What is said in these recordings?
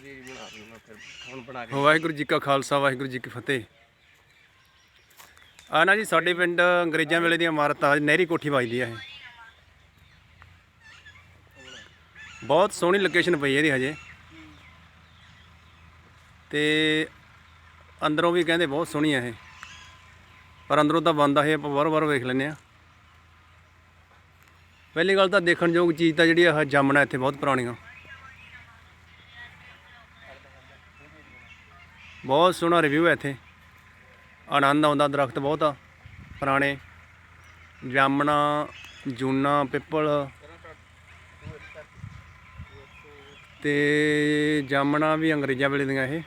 ਦੀ ਬਣਾ ਲਈ ਫਿਰ ਹੁਣ ਬਣਾ ਕੇ ਵਾਹਿਗੁਰੂ ਜੀ ਕਾ ਖਾਲਸਾ, ਵਾਹਿਗੁਰੂ ਜੀ ਕੀ ਫਤਿਹ। ਆ ਨਾ ਜੀ, ਸਾਡੇ ਪਿੰਡ ਅੰਗਰੇਜ਼ਾਂ ਵੇਲੇ ਦੀ ਇਮਾਰਤ ਆ ਨਹਿਰੀ ਕੋਠੀ ਵੱਜਦੀ ਆ ਇਹ। ਬਹੁਤ ਸੋਹਣੀ ਲੋਕੇਸ਼ਨ ਪਈ ਇਹਦੀ ਹਜੇ। ਤੇ ਅੰਦਰੋਂ ਵੀ ਕਹਿੰਦੇ ਬਹੁਤ ਸੋਹਣੀ ਆ ਇਹ। ਪਰ ਅੰਦਰੋਂ ਤਾਂ ਬੰਦ ਆ ਇਹ, ਆਪਾਂ ਵਾਰ ਵਾਰ ਵੇਖ ਲੈਂਦੇ ਆ। ਪਹਿਲੀ ਗੱਲ ਤਾਂ ਦੇਖਣ ਯੋਗ ਚੀਜ਼ ਤਾਂ ਜਿਹੜੀ ਆ ਜਾਮਣਾ ਇੱਥੇ ਬਹੁਤ ਪੁਰਾਣੀਆਂ। ਬਹੁਤ ਸੋਹਣਾ ਰਿਵਿਊ ਹੈ ਇੱਥੇ। ਆਨੰਦ ਆਉਂਦਾ, ਦਰਖਤ ਬਹੁਤ ਆ, ਪੁਰਾਣੇ। ਜਾਮਣਾ, ਜੂਨਾ, ਪਿੱਪਲ। ਤੇ ਜਾਮਣਾ ਵੀ ਅੰਗਰੇਜ਼ਾਂ ਵੇਲੇ ਦੀਆਂ ਇਹ।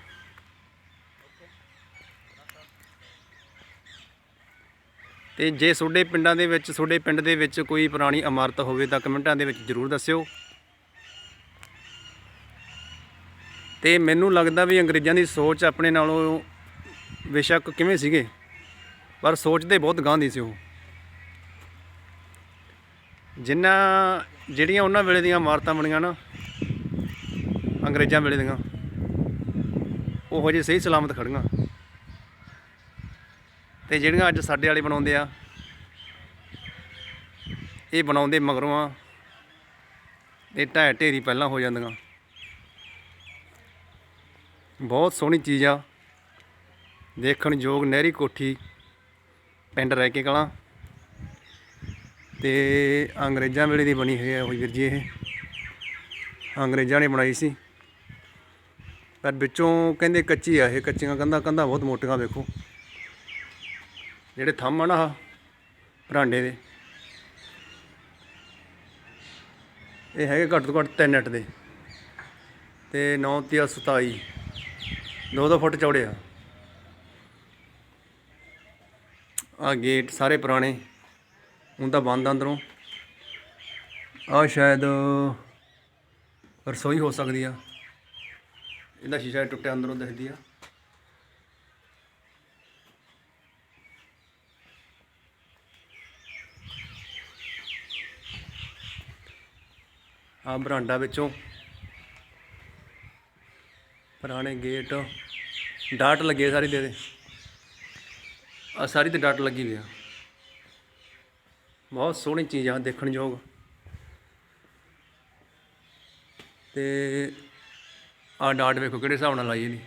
ਤੇ ਜੇ ਤੁਹਾਡੇ ਪਿੰਡਾਂ ਦੇ ਵਿੱਚ, ਤੁਹਾਡੇ ਪਿੰਡ ਦੇ ਵਿੱਚ ਕੋਈ ਪੁਰਾਣੀ ਇਮਾਰਤ ਹੋਵੇ ਤਾਂ ਕਮੈਂਟਾਂ ਦੇ ਵਿੱਚ ਜ਼ਰੂਰ ਦੱਸਿਓ। ਤੇ ਮੈਨੂੰ ਲੱਗਦਾ ਵੀ ਅੰਗਰੇਜ਼ਾਂ ਦੀ ਸੋਚ ਆਪਣੇ ਨਾਲੋਂ ਬੇਸ਼ੱਕ ਕਿਵੇਂ ਸੀਗੇ? ਪਰ ਸੋਚਦੇ ਬਹੁਤ ਗਾਂਧੀ ਸੀ ਉਹ। ਜਿੰਨਾ, ਜਿਹੜੀਆਂ ਉਹਨਾਂ ਵੇਲੇ ਦੀਆਂ ਇਮਾਰਤਾਂ ਬਣੀਆਂ ਨਾ, ਅੰਗਰੇਜ਼ਾਂ ਵੇਲੇ ਦੀਆਂ, ਉਹ ਹਜੇ ਸਹੀ ਸਲਾਮਤ ਖੜੀਆਂ ਤੇ ਜਿਹੜੀਆਂ ਅੱਜ ਸਾਡੇ ਵਾਲੇ ਬਣਾਉਂਦੇ ਆ, ਇਹ ਬਣਾਉਂਦੇ ਮਗਰੋਂ ਆ, ਇਹ ਢਹਿ ਢੇਰੀ ਪਹਿਲਾਂ ਹੋ ਜਾਂਦੀਆਂ। ਬਹੁਤ ਸੋਹਣੀ ਚੀਜ਼ ਆ। ਦੇਖਣ ਯੋਗ ਨਹਿਰੀ ਕੋਠੀ ਪਿੰਡ ਰਹਿ ਕੇ ਕਲਾਂ। ਤੇ ਅੰਗਰੇਜ਼ਾਂ ਵੇਲੇ ਦੀ ਬਣੀ ਹੋਈ ਹੈ ਹੋਈ ਵੀਰ ਜੀ ਇਹ। ਅੰਗਰੇਜ਼ਾਂ ਨੇ ਬਣਾਈ ਸੀ। ਪਰ ਵਿੱਚੋਂ ਕਹਿੰਦੇ ਕੱਚੀ ਆ ਇਹ, ਕੱਚੀਆਂ ਕੰਧਾਂ ਕੰਧਾਂ ਬਹੁਤ ਮੋਟੀਆਂ ਵੇਖੋ। ਜਿਹੜੇ ਥੰਮ ਆ ਆਹ ਭਰਾਂਡੇ ਦੇ। ਇਹ ਹੈਗੇ ਘੱਟ ਤੋਂ ਘੱਟ 3 ਨਟ ਦੇ। ਤੇ 9 ਤੇ 27 ਦੋ ਦੋ ਫੁੱਟ ਚੌੜੇ ਆ। ਆ ਗੇਟ ਸਾਰੇ ਪੁਰਾਣੇ। ਹੁਣ ਤਾਂ ਬੰਦ ਆ ਅੰਦਰੋਂ। ਆ ਸ਼ਾਇਦ ਰਸੋਈ ਹੋ ਸਕਦੀ ਆ। ਇਹਦਾ ਸ਼ੀਸ਼ਾ ਟੁੱਟਿਆ ਅੰਦਰੋਂ ਦਿਖਦੀ ਆ। ਆ ਬਰਾਂਡਾ ਵਿੱਚੋਂ ਪੁਰਾਣੇ ਗੇਟ ਡਾਟ ਲੱਗੇ ਸਾਰੀ ਦੇ ਦੇ। ਆ ਸਾਰੀ ਤੇ ਡਾਟ ਲੱਗੀ ਹੋਈ ਆ। ਬਹੁਤ ਸੋਹਣੀ ਚੀਜ਼ ਆ, ਦੇਖਣ ਯੋਗ। ਤੇ ਆ ਡਾਟ ਵੇਖੋ ਕਿਹੜੇ ਹਿਸਾਬ ਨਾਲ ਲਾਈ ਇਹਦੀ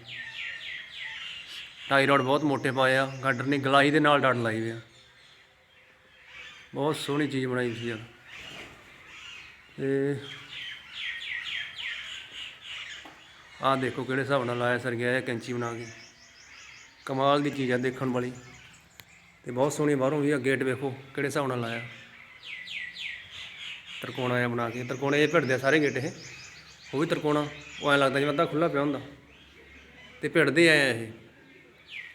ਟਾਈ ਰੋਡ ਬਹੁਤ ਮੋਟੇ ਪਾਏ ਆ ਗਾਡਰ ਨੇ ਗਲਾਈ ਦੇ ਨਾਲ ਡਾਟ ਲਾਈ ਹੋਈ ਆ। ਬਹੁਤ ਸੋਹਣੀ ਚੀਜ਼ ਬਣਾਈ ਸੀ ਯਾਰ। ਤੇ ਆਹ ਦੇਖੋ ਕਿਹੜੇ ਹਿਸਾਬ ਨਾਲ ਲਾਇਆ ਸਰ ਗਿਆ ਇਹ ਕੈਂਚੀ ਬਣਾ ਕੇ। ਕਮਾਲ ਦੀ ਚੀਜ਼ ਆ ਦੇਖਣ ਵਾਲੀ। ਤੇ ਬਹੁਤ ਸੋਹਣੀ ਬਾਹਰੋਂ ਵੀ ਆ ਗੇਟ ਵੇਖੋ ਕਿਹੜੇ ਹਿਸਾਬ ਨਾਲ ਲਾਇਆ। ਤਰਕੋਣਾ ਜਿਹਾ ਬਣਾ ਕੇ, ਤਰਕੋਣੇ ਇਹ ਭਿੜਦੇ ਆ ਸਾਰੇ ਗੇਟ ਇਹ। ਉਹ ਵੀ ਤਰਕੋਣਾ, ਉਹ ਐਂ ਲੱਗਦਾ ਜਿਵੇਂ ਅੱਧਾ ਖੁੱਲਾ ਪਿਆ ਹੁੰਦਾ। ਤੇ ਭਿੜਦੇ ਆਏ ਇਹ,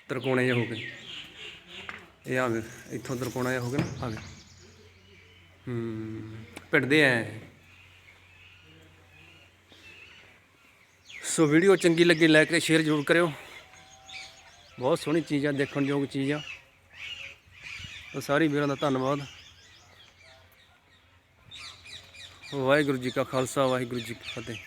ਤਰਕੋਣੇ ਜਿਹੇ ਹੋ ਕੇ। ਇਹ ਆ ਗਏ ਇੱਥੋਂ ਤਰਕੋਣਾ ਜਿਹਾ ਹੋ ਗਿਆ ਨਾ, ਆ ਗਏ ਹੂੰ, ਭਿੜਦੇ ਆ ਸੋ ਵੀਡੀਓ ਚੰਗੀ ਲੱਗੀ ਲਾਈਕ ਤੇ ਸ਼ੇਅਰ ਜ਼ਰੂਰ ਕਰਿਓ। ਬਹੁਤ ਸੋਹਣੀ ਚੀਜ਼ ਆ, ਦੇਖਣ ਯੋਗ ਚੀਜ਼ ਆ। ਤਾਂ ਸਾਰੀ ਵੀਰਾਂ ਦਾ ਧੰਨਵਾਦ। ਵਾਹਿਗੁਰੂ ਜੀ ਕਾ ਖਾਲਸਾ, ਵਾਹਿਗੁਰੂ ਜੀ ਕੀ ਫਤਿਹ।